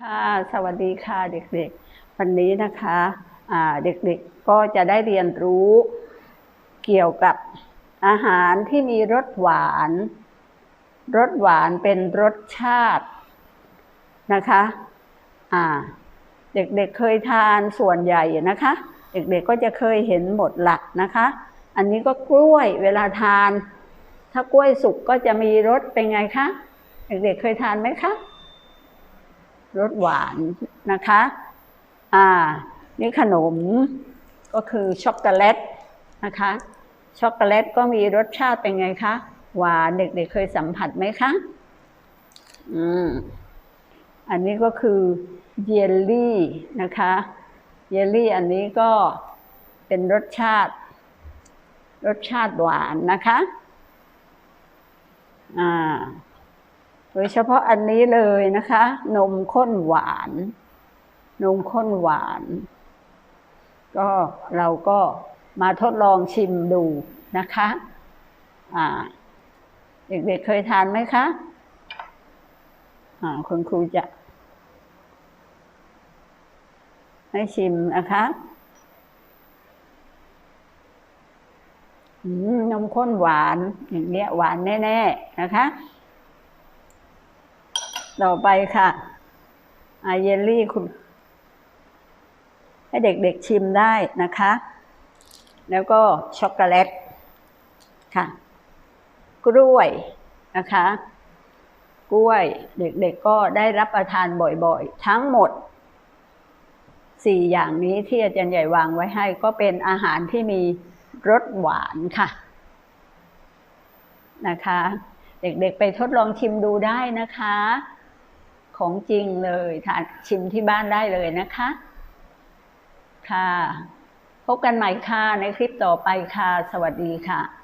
ค่ะ สวัสดีค่ะเด็กๆ วันนี้นะคะเด็กๆก็จะได้เรียนรู้เกี่ยวกับอาหารที่มีรสหวาน รสหวานเป็นรสชาตินะคะอ่าเด็กๆเเคยทานส่วนใหญ่นะคะ เด็กๆก็จะเคยเห็นหมดหลักนะคะ อันนี้ก็กล้วยเวลาทาน ถ้ากล้วยสุกก็จะมีรสเป็นไงคะ เด็กๆเคยทานไหมคะ รสหวานนะคะ อ่า นี่ขนมก็คือช็อกโกแลตนะคะ ช็อกโกแลตก็มีรสชาติเป็นไงคะ หวานเด็กๆเคยสัมผัสไหมคะ อืม อันนี้ก็คือเยลลี่นะคะ เยลลี่อันนี้ก็เป็นรสชาติ รสชาติหวานนะคะ อ่า โดยเฉพาะอันนี้เลยนะคะ นมข้นหวาน นมข้นหวาน ก็เราก็มาทดลองชิมดูนะคะอ่าเด็กๆเคยทานไหมคะอ่าคุณครูจะ ให้ชิมนะคะนมข้นหวานอย่างเงี้ยหวานแน่ ๆ นะคะ ต่อไปค่ะอาเยลลี่คุณ ให้เด็กๆชิมได้นะคะ แล้วก็ช็อกโกแลตค่ะ กล้วยนะคะ กล้วยเด็กๆก็ได้รับประทานบ่อยๆ ทั้งหมดสี่อย่างนี้ที่อาจารย์ใหญ่วางไว้ให้ ก็เป็นอาหารที่มีรสหวานค่ะ นะคะ เด็กๆไปทดลองชิมดูได้นะคะ ของจริงเลยทานชิมที่บ้านได้เลยนะคะ ค่ะ พบกันใหม่ค่ะในคลิปต่อไปค่ะ สวัสดีค่ะ